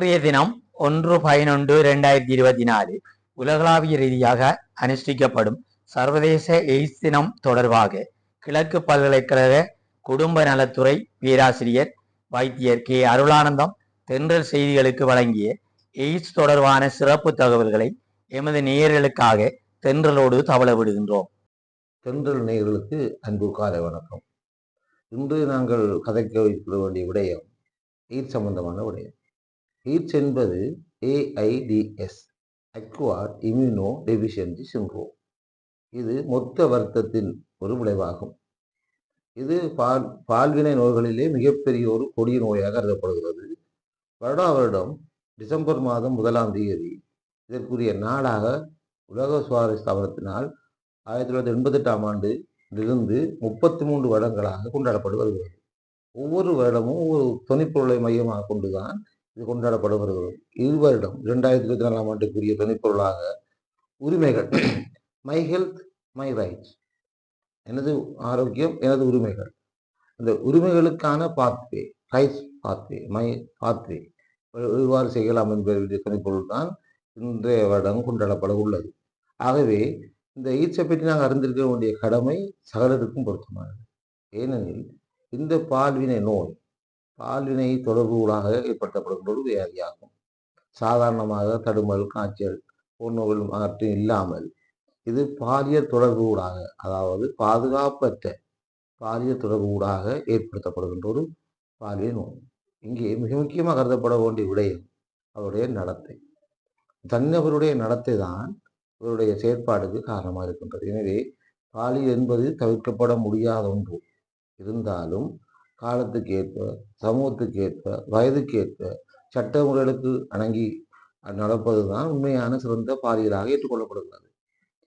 இன்றைய தினம் ஒன்று பதினொன்று இரண்டாயிரத்தி இருபத்தி நாலு உலகளாவிய ரீதியாக அனுஷ்டிக்கப்படும் சர்வதேச எய்ட்ஸ் தினம் தொடர்பாக கிழக்கு பல்கலைக்கழக குடும்ப நலத்துறை பேராசிரியர் வைத்தியர் கே அருளானந்தம் தென்றல் செய்திகளுக்கு வழங்கிய எய்ட்ஸ் தொடர்பான சிறப்பு தகவல்களை எமது நேயர்களுக்காக தென்றலோடு தவள விடுகின்றோம். தென்றல் நேயர்களுக்கு அன்பு காலை வணக்கம். இன்று நாங்கள் கதைக்க வைக்க வேண்டிய விடயம் எய்ட்ஸ் சம்பந்தமான விடயம். எய்ட்ஸ் என்பது A I D S acquired immunodeficiency syndrome இது மொத்த வருத்தத்தின் ஒரு விளைவாகும். இது பால் பால்வினை நோய்களிலே மிகப்பெரிய ஒரு கொடிய நோயாக கருதப்படுகிறது. வருடா வருடம் டிசம்பர் மாதம் முதலாம் தேதி இதற்குரிய நாளாக உலக சுவாரஸ் ஸ்தாபனத்தினால் ஆயிரத்தி தொள்ளாயிரத்தி எண்பத்தெட்டாம் ஆண்டிலிருந்து முப்பத்தி மூன்று வருடங்களாக கொண்டாடப்பட்டு வருகிறது. ஒவ்வொரு வருடமும் ஒரு துணைப்பொருளை மையமாக கொண்டுதான் இது கொண்டாடப்பட்டு வருகிறது வருடம் இரண்டாயிரத்தி இருபத்தி நாலாம் ஆண்டுக்குரிய துணைப்பொருளாக உரிமைகள். மை ஹெல்த் மை ரைட்ஸ் எனது ஆரோக்கியம் எனது உரிமைகள். இந்த உரிமைகளுக்கான pathway rights pathway my pathway எவ்வாறு செய்யலாம் என்பது துணைப்பொருள் தான் இன்றைய வருடம் கொண்டாடப்பட உள்ளது. ஆகவே இந்த ஈச்சை பற்றி நாங்கள் அறிந்திருக்க வேண்டிய கடமை சகலருக்கும் பொருத்தமானது. ஏனெனில் இந்த பால்வினை நோய் பால்வினை தொடர்புகளாக ஏற்படுத்தப்படுகின்ற ஒரு வியாதியாகும் சாதாரணமாக தடுமல் காய்ச்சல் போன்றவர்கள் மாற்றம் இல்லாமல் இது பாலியல் தொடர்புகளாக அதாவது பாதுகாப்பற்ற பாலியல் தொடர்புகளாக ஏற்படுத்தப்படுகின்ற ஒரு பாலியல் நோய். இங்கே மிக முக்கியமாக கருதப்பட வேண்டிய விடயம் அவருடைய நடத்தை. தன்னவருடைய நடத்தை தான் இவருடைய செயற்பாடுக்கு காரணமாக இருக்கின்றது. எனவே பாலியல் என்பது தவிர்க்கப்பட முடியாத ஒன்று. இருந்தாலும் காலத்துக்கு ஏற்ப சமூகத்துக்கு ஏற்ப வயதுக்கு ஏற்ப சட்ட முறைகளுக்கு அணங்கி நடப்பது தான் உண்மையான சிறந்த பாலியலாக ஏற்றுக்கொள்ளப்படுகிறது.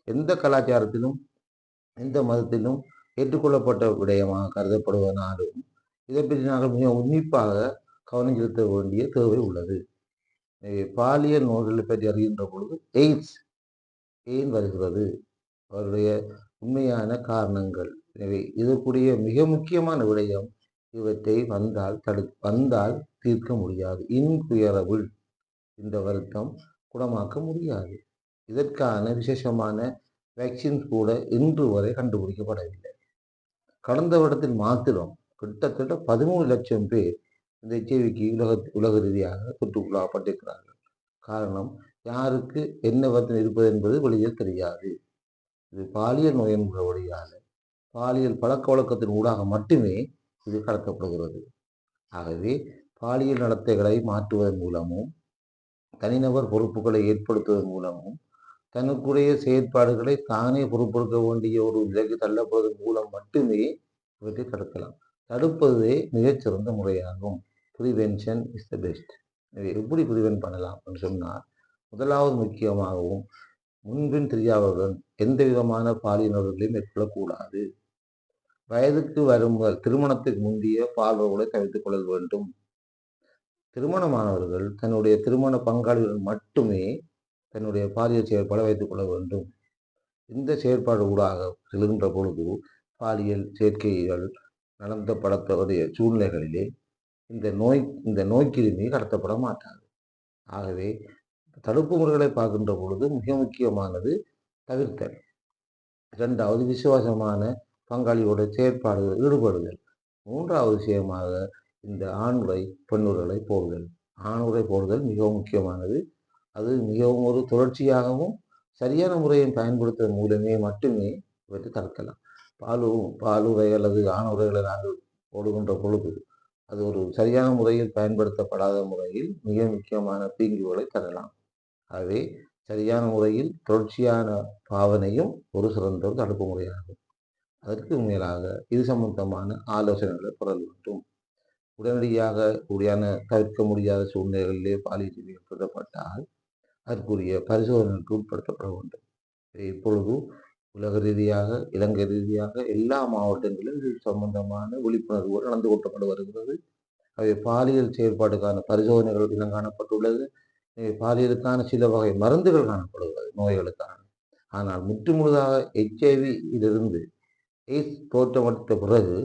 எந்த கலாச்சாரத்திலும் எந்த மதத்திலும் ஏற்றுக்கொள்ளப்பட்ட விடயமாக கருதப்படுவதனாலும் இதை பற்றி நாங்கள் மிக உன்னிப்பாக கவனம் செலுத்த வேண்டிய தேவை உள்ளது. பாலியல் நோய்களை பற்றி அறிகின்ற பொழுது எய்ட்ஸ் ஏன் வருகிறது? அவருடைய உண்மையான காரணங்கள். எனவே இதற்குரிய மிக முக்கியமான விடயம் இவற்றை வந்தால் தடு வந்தால் தீர்க்க முடியாது. இன்குயரபிள் இந்த வருத்தம் குணமாக்க முடியாது. இதற்கான விசேஷமான வேக்சின்ஸ் கூட இன்று வரை கண்டுபிடிக்கப்படவில்லை. கடந்த வருடத்தில் மாத்திரம் கிட்டத்தட்ட பதிமூணு லட்சம் பேர் இந்த எச்ஐவிக்கு உலக உலக ரீதியாக தொற்றுக்குள்ளாகப்பட்டிருக்கிறார்கள். காரணம் யாருக்கு என்ன வருத்தம் இருப்பது என்பது வெளியே தெரியாது. இது பாலியல் நோய் என்கிற வழியாக பாலியல் பழக்க வழக்கத்தின் ஊடாக மட்டுமே இது கலக்கப்படுகிறது ஆகவே பாலியல் நடத்தைகளை மாற்றுவதன் மூலமும் தனிநபர் பொறுப்புகளை ஏற்படுத்துவதன் மூலமும் தனக்குரிய செயற்பாடுகளை தானே பொறுப்பெடுக்க வேண்டிய ஒரு நிலைக்கு தள்ளப்படுவதன் மூலம் மட்டுமே இவற்றை தடுக்கலாம். தடுப்பதே மிகச்சிறந்த முறையாகும். ப்ரிவென்ஷன் இஸ் த பெஸ்ட் எப்படி ப்ரிவென்ட் பண்ணலாம் சொன்னால் முதலாவது முக்கியமாகவும் முன்பின் தெரியாதவர்கள் எந்த விதமான பாலியல்களையும் மேற்கொள்ளக்கூடாது. வயதுக்கு வரும் திருமணத்துக்கு முந்தைய பால்வர்களை தவிர்த்துக் கொள்ள வேண்டும். திருமணமானவர்கள் தன்னுடைய திருமண பங்காளிகள் மட்டுமே தன்னுடைய பாலியல் செயற்பாடை வைத்துக் கொள்ள வேண்டும். இந்த செயற்பாடு ஊடாக செல்கின்ற பொழுது பாலியல் சேர்க்கைகள் நடத்தப்படக்கூடிய சூழ்நிலைகளிலே இந்த நோய் இந்த நோய்க்கிருமி கடத்தப்பட மாட்டாது. ஆகவே தடுப்பு முறைகளை பார்க்கின்ற பொழுது மிக முக்கியமானது தவிர்த்தல். இரண்டாவது விசுவாசமான பங்காளியோட செயற்பாடுகள் ஈடுபடுதல். மூன்றாவது விஷயமாக இந்த ஆணுரை பெண்ணுரை போடுதல். ஆணுரை போடுதல் மிகவும் முக்கியமானது. அது மிகவும் ஒரு தொடர்ச்சியாகவும் சரியான முறையை பயன்படுத்துவதன் மூலமே மட்டுமே இவற்றை தடுக்கலாம். பாலு பாலுரை அல்லது ஆணுரைகளை நாங்கள் போடுகின்ற பொழுது அது ஒரு சரியான முறையில் பயன்படுத்தப்படாத முறையில் மிக முக்கியமான தீங்குகளை தரலாம். ஆகவே சரியான முறையில் தொடர்ச்சியான பாவனையும் ஒரு சிறந்த ஒரு தடுப்பு முறையாகும். அதற்கு மேலாக இது சம்பந்தமான ஆலோசனைகளை பெற வேண்டும் உடனடியாக உடையான தவிர்க்க முடியாத சூழ்நிலைகளிலே பாலியல் ஏற்படுத்தப்பட்டால் அதற்குரிய பரிசோதனைக்கு உட்படுத்தப்பட வேண்டும். இப்பொழுது உலக ரீதியாக இலங்கை ரீதியாக எல்லா மாவட்டங்களிலும் இது சம்பந்தமான விழிப்புணர்வு நடந்து கொட்டப்பட்டு வருகிறது. அவை பாலியல் செயற்பாடுக்கான பரிசோதனைகள் இனம் காணப்பட்டுள்ளது. பாலியலுக்கான சில வகை மருந்துகள் காணப்படுகிறது நோய்களுக்கான. ஆனால் முற்றுமுழுதாக ஹெச்ஐவியிலிருந்து எய்ட்ஸ் தோற்றமளித்த பிறகு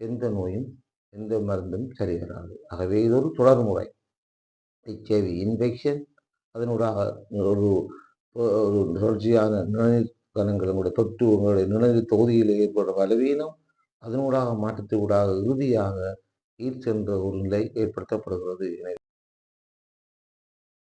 எந்த நோயும் எந்த மருந்தும் சரி வராது. ஆகவே இது ஒரு தொடர்முறை ஹெச்ஐவி இன்ஃபெக்ஷன் அதனூடாக ஒரு ஒரு தொடர்ச்சியான நிணநீர் கணங்கள் உங்களுடைய தொற்று உங்களுடைய நுழைநீர் தொகுதியில் ஏற்படும் பலவீனம் அதனூடாக மாற்றத்தினூடாக இறுதியாக ஈட்ஸ் என்ற ஒரு நிலை ஏற்படுத்தப்படுகிறது.